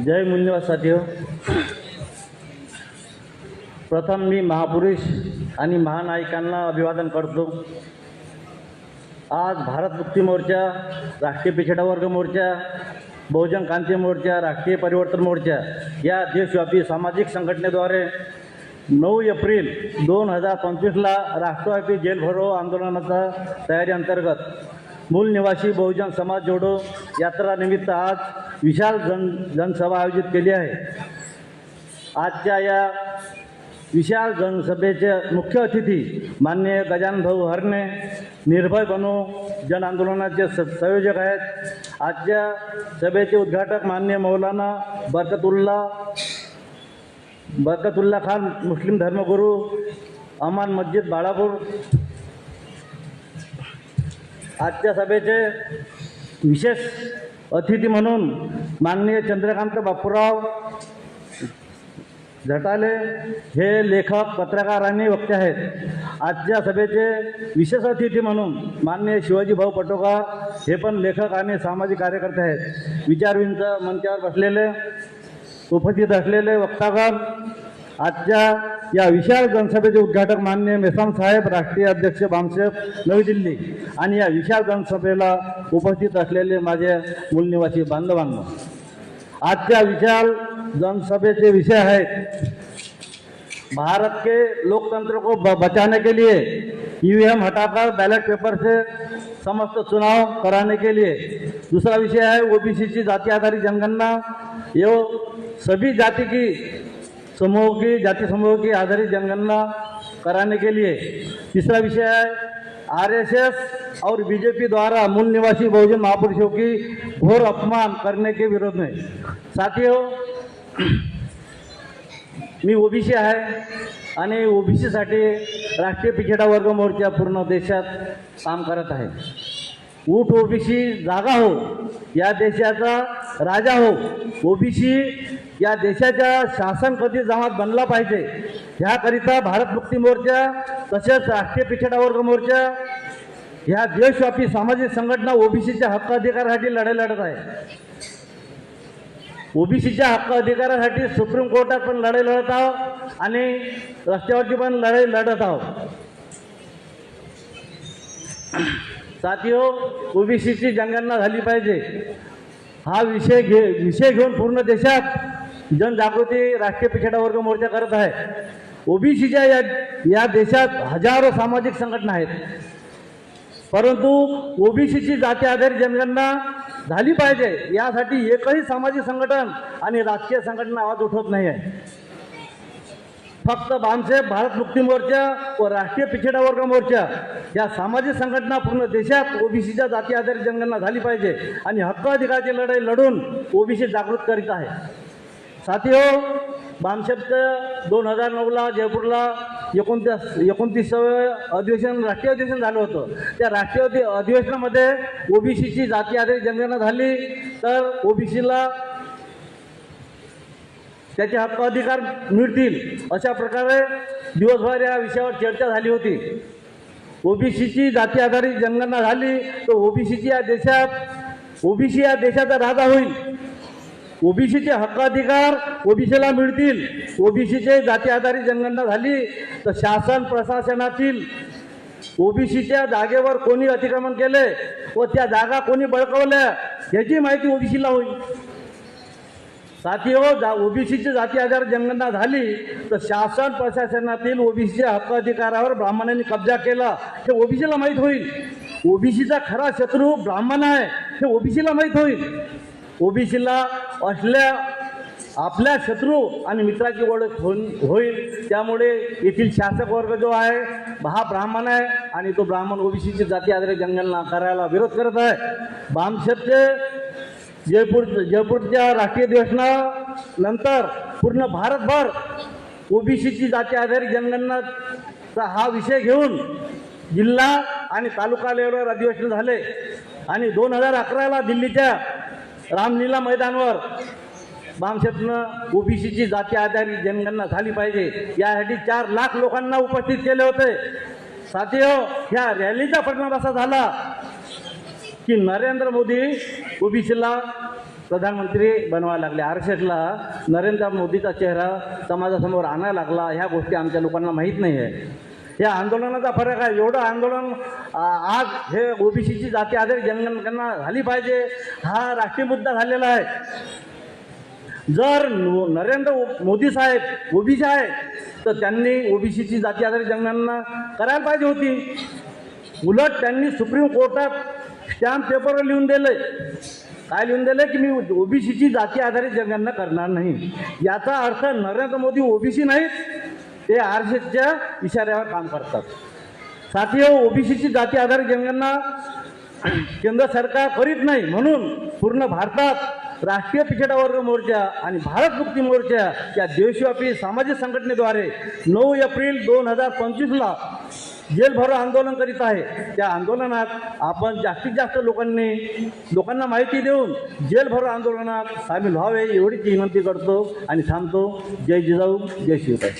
जय मूल्यवाद साथी हो प्रथम मी महापुरुष आणि महानायकांना अभिवादन करतो. आज भारत मुक्ती मोर्चा राष्ट्रीय पिछडा वर्ग मोर्चा बहुजन क्रांती मोर्चा राष्ट्रीय परिवर्तन मोर्चा या देशव्यापी सामाजिक संघटनेद्वारे नऊ एप्रिल दोन हजार पंचवीसला राष्ट्रव्यापी जेल भरो आंदोलनाचा तयारी अंतर्गत मूल निवासी बहुजन समाज जोडो यात्रानिमित्त आज विशाल जन जनसभा आयोजित केली आहे. आजच्या या विशाल जनसभेचे मुख्य अतिथी माननीय गजानन भाऊ हरणे निर्भय बनो जन आंदोलनाचे स संयोजक आहेत. आजच्या सभेचे उद्घाटक माननीय मौलाना बरकतुल्ला बरकतुल्ला खान मुस्लिम धर्मगुरू अमान मस्जिद बाळापूर. आजच्या सभेचे विशेष अतिथी म्हणून माननीय चंद्रकांत बापूराव झटाले हे लेखक पत्रकार आणि वक्ते आहेत. आजच्या सभेचे विशेष अतिथी म्हणून माननीय शिवाजी भाऊ पटोका हे पण लेखक आणि सामाजिक कार्यकर्ते आहेत. विचारविंच मंचावर बसलेले उपस्थित असलेले वक्तागण आजच्या या विशाल जनसभेचे उद्घाटक मान्य मेसाम साहेब राष्ट्रीय अध्यक्ष बामसाहेब नवी दिल्ली आणि या विशाल जनसभेला उपस्थित असलेले माझे मूलनिवासी बांधवांना आजच्या विशाल जनसभेचे विषय आहेत भारत के लोकतंत्र को ब- बचाने के लिए ईवीएम हटाकर बैलेट पेपर से समस्त चुनाव कराने के लिए। दूसरा विषय है ओबीसी की जाति आधारित जनगणना। ये सभी जाति की समूह की जाति समूह की आधारित जनगणना कराने के लिए। तीसरा विषय है आरएसएस और बीजेपी द्वारा मूल निवासी बहुजन महापुरुषों की घोर अपमान करने के विरोध में। साथियों मी ओबीसी आहे आणि ओबीसीसाठी राष्ट्रीय पिछडा वर्ग मोर्चा पूर्ण देशात काम करत आहे. ऊट ओबीसी जागा हो या देशाचा राजा हो ओबीसी या देशाच्या शासनपती जहाज जमात बनला पाहिजे. ह्याकरिता भारत मुक्ती मोर्चा तसेच राष्ट्रीय पिछडा वर्ग मोर्चा ह्या देशव्यापी सामाजिक संघटना ओबीसीच्या हक्क अधिकारासाठी लढाई लढत आहे. ओबीसीच्या हक्क अधिकारासाठी सुप्रीम कोर्टात पण लढाई लढत आहोत आणि रस्त्यावरची पण लढाई लढत आहोत. साथीओ ओबीसीची जनगणना झाली पाहिजे. हा विषय घे विषय घेऊन पूर्ण देशात जनजागृती राष्ट्रीय पिछडा वर्ग मोर्चा करत आहे. ओबीसीच्या या या देशात हजारो सामाजिक संघटना आहेत. परंतु ओबीसीची जाती आधारित जनगणना झाली पाहिजे यासाठी एकही सामाजिक संघटन आणि राजकीय संघटना आवाज उठवत नाही आहे. फक्त बामसेब भारत मुक्ती मोर्चा व राष्ट्रीय पिछडा वर्ग मोर्चा या सामाजिक संघटना पूर्ण देशात ओबीसीच्या जाती आधारित जनगणना झाली पाहिजे आणि हक्क अधिकाराची लढाई लढून ओबीसी जागृत करीत आहे. साथी हो बामसेबचं दोन हजार नऊला जयपूरला एकोणतीस एकोणतीसावं अधिवेशन राष्ट्रीय अधिवेशन झालं होतं. त्या राष्ट्रीय अधि अधिवेशनामध्ये ओबीसीची जाती आधारित जनगणना झाली. तर ओबीसीला त्याचे हक्क अधिकार मिळतील अशा प्रकारे दिवसभर या विषयावर चर्चा झाली होती. ओबीसीची जाती आधारित जनगणना झाली. तर ओबीसीची या देशात ओबीसी या देशाचा राजा होईल. ओबीसीचे हक्काधिकार ओबीसीला मिळतील. ओबीसीचे जाती आधारित जनगणना झाली तर शासन प्रशासनातील ओबीसीच्या जागेवर कोणी अतिक्रमण केले व त्या जागा कोणी बळकवल्या याची माहिती ओबीसीला होईल. साथी हो जा ओबीसीची जाती आधार जनगणना झाली तर शासन प्रशासनातील ओबीसीच्या हक्क अधिकारावर ब्राह्मणांनी कब्जा केला हे ओबीसीला माहीत होईल. ओबीसीचा खरा शत्रू ब्राह्मण आहे हे ओबीसीला माहीत होईल. ओबीसीला असल्या आपल्या शत्रू आणि मित्राची ओळख होईल होईल. त्यामुळे येथील शासक वर्ग जो आहे हा ब्राह्मण आहे आणि तो ब्राह्मण ओबीसीची जाती आधारित जनगणना करायला विरोध करत आहे. बामशेपचे जयपूर जयपूरच्या राष्ट्रीय अधिवेशनानंतर पूर्ण भारतभर ओबीसीची जाती आधारित जनगणनाचा हा विषय घेऊन जिल्हा आणि तालुका लेवलवर अधिवेशन झाले. आणि दोन हजार अकराला दिल्लीच्या रामलीला मैदानावर बामशेतनं ओबीसीची जाती आधारित जनगणना झाली पाहिजे. यासाठी चार लाख लोकांना उपस्थित केले होते. साथी हो ह्या रॅलीचा परिणाम असा झाला की नरेंद्र मोदी ओबीसीला प्रधानमंत्री बनवायला लागले. आरक्षकला नरेंद्र मोदीचा चेहरा समाजासमोर आणायला लागला. ह्या गोष्टी आमच्या लोकांना माहीत नाही आहे या आंदोलनाचा फरक आहे. एवढं आंदोलन आज हे ओबीसीची जाती आधारित जनगणना झाली पाहिजे. हा राष्ट्रीय मुद्दा झालेला आहे. जर नरेंद्र ओ- मोदी साहेब ओबीसी आहे तर त्यांनी ओबीसीची जाती आधारित जनगणना करायला पाहिजे होती. उलट त्यांनी सुप्रीम कोर्टात स्टॅम्प पेपरवर लिहून दिले काय लिहून दिलं की मी ओबीसीची जाती आधारित जनगणना करणार नाही. याचा अर्थ नरेंद्र मोदी ओबीसी नाहीत. ते आर एसच्या इशाऱ्यावर काम करतात. साथी ओबीसीची जाती आधारित जनगणना केंद्र सरकार करीत नाही म्हणून पूर्ण भारतात राष्ट्रीय पिछडा वर्ग मोर्चा आणि भारत मुक्ती मोर्चा या देशव्यापी सामाजिक संघटनेद्वारे नऊ एप्रिल दोन हजार पंचवीसला जेलभरो आंदोलन करीत आहे. त्या आंदोलनात आपण जास्तीत जास्त लोकांनी लोकांना माहिती देऊन जेलभरो आंदोलनात सामील व्हावे एवढीच विनंती करतो आणि थांबतो. जय जिजाऊ जय शिवताई.